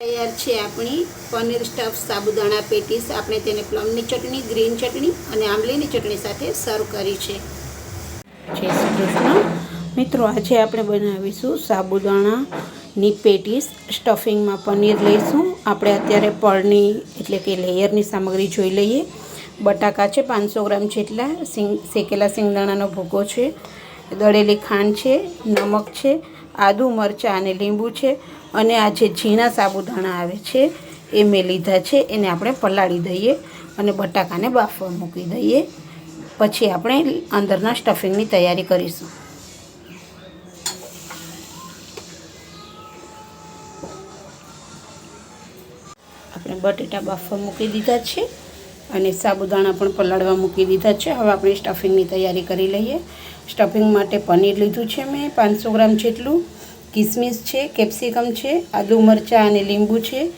તૈયાર છે આપણી પનીર સ્ટફ સાબુદાણા પેટીસ. આપણે તેને પ્લમની ચટણી, ગ્રીન ચટણી અને આંબલીની ચટણી સાથે સર્વ કરી છે. જય શ્રી કૃષ્ણ. મિત્રો, આજે આપણે બનાવીશું સાબુદાણાની પેટીસ. સ્ટફિંગમાં પનીર લઈશું. આપણે અત્યારે પળની એટલે કે લેયરની સામગ્રી જોઈ લઈએ. બટાકા છે પાંચસો ગ્રામ જેટલા, સિંગ, શેકેલા સિંગદાણાનો ભૂકો છે, દળેલી ખાંડ છે, નમક છે, આદુ મરચાં અને લીંબુ છે. અને આ જે ઝીણા સાબુદાણા આવે છે, એ મેં લીધા છે. એને આપણે પલાળી દઈએ અને બટાકાને બાફવા મૂકી દઈએ. પછી આપણે અંદરના સ્ટફિંગની તૈયારી કરીશું. આપણે બટેટા બાફવા મૂકી દીધા છે અને સાબુદાણા પણ પલાળવા મૂકી દીધા છે. હવે આપણે સ્ટફિંગની તૈયારી કરી લઈએ. સ્ટફિંગ માટે પનીર લીધું છે મેં પાંચસો ગ્રામ જેટલું. કિસમિસ છે, કેપ્સિકમ છે, આદુ મરચાં અને લીંબુ છે,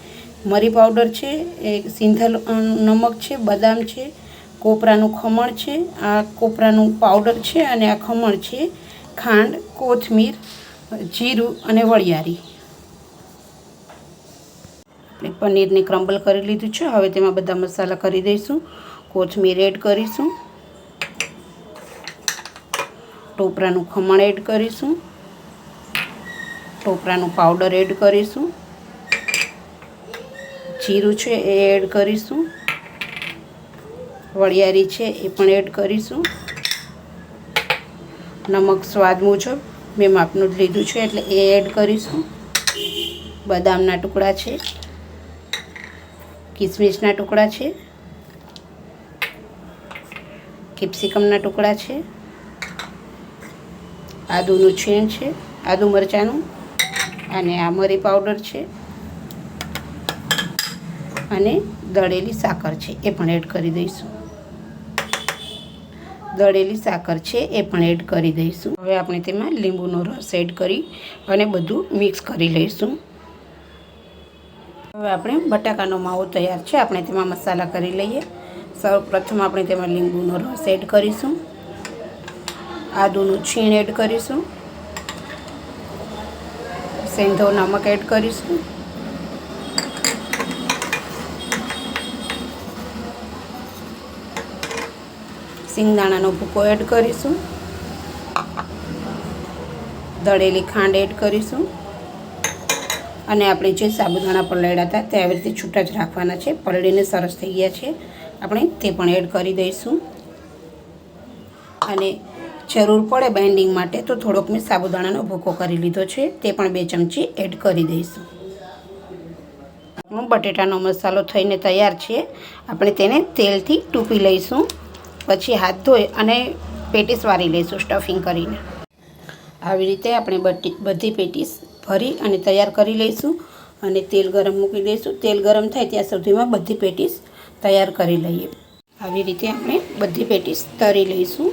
મરી પાવડર છે, એ સિંધલ નમક છે, બદામ છે, કોપરાનું ખમણ છે, આ કોપરાનું પાવડર છે અને આ ખમણ છે, ખાંડ, કોથમીર, જીરું અને વળિયારી. પનીરને ક્રમ્બલ કરી લીધું છે. હવે તેમાં બધા મસાલા કરી દઈશું. કોથમીર એડ કરીશું. ટોપરાનું ખમણ એડ કરીશું. ટોપરાનું પાવડર એડ કરીશું. જીરું છે એ એડ કરીશું. વળિયારી છે એ પણ એડ કરીશું. નમક સ્વાદ મુજબ મેં માપનું જ લીધું છે એટલે એ એડ કરીશું. બદામના ટુકડા છે. કિસમિસના ટુકડા છે. કેપ્સિકમના ટુકડા છે. આદુનું છીણ છે. આદુ મરચાંનું. અને આ મરી પાવડર છે. અને દળેલી સાકર છે, એ પણ એડ કરી દઈશું. દળેલી સાકર છે, એ પણ એડ કરી દઈશું. હવે આપણે તેમાં લીંબુનો રસ એડ કરી અને બધું મિક્સ કરી લઈશું. હવે આપણે બટાકાનો માવો તૈયાર છે, આપણે તેમાં મસાલા કરી લઈએ. સૌપ્રથમ આપણે તેમાં લીંબુનો રસ એડ કરીશું. આદુનું છીણ એડ કરીશું. સેંધો નમક એડ કરીશું. સિંગદાણાનો ભૂકો એડ કરીશું. દળેલી ખાંડ એડ કરીશું. અને આપણે જે સાબુદાણા પલાળ્યા હતા તે આવી રીતે છૂટા જ રાખવાના છે. પલળીને સરસ થઈ ગયા છે. આપણે તે પણ એડ કરી દઈશું. અને જરૂર પડે બાઇન્ડિંગ માટે, તો થોડોક મેં સાબુદાણાનો ભૂકો કરી લીધો છે. તે પણ બે ચમચી એડ કરી દઈશું. આપણો બટેટાનો મસાલો થઈને તૈયાર છે. આપણે તેને તેલથી ટૂપી લઈશું. પછી હાથ ધોઈ અને પેટીસ વારી લઈશું સ્ટફિંગ કરીને. આવી રીતે આપણે બધી પેટીસ ભરી અને તૈયાર કરી લઈશું અને તેલ ગરમ મૂકી દઈશું. તેલ ગરમ થાય ત્યાં સુધીમાં બધી પેટીસ તૈયાર કરી લઈએ. આવી રીતે આપણે બધી પેટીસ તરી લઈશું.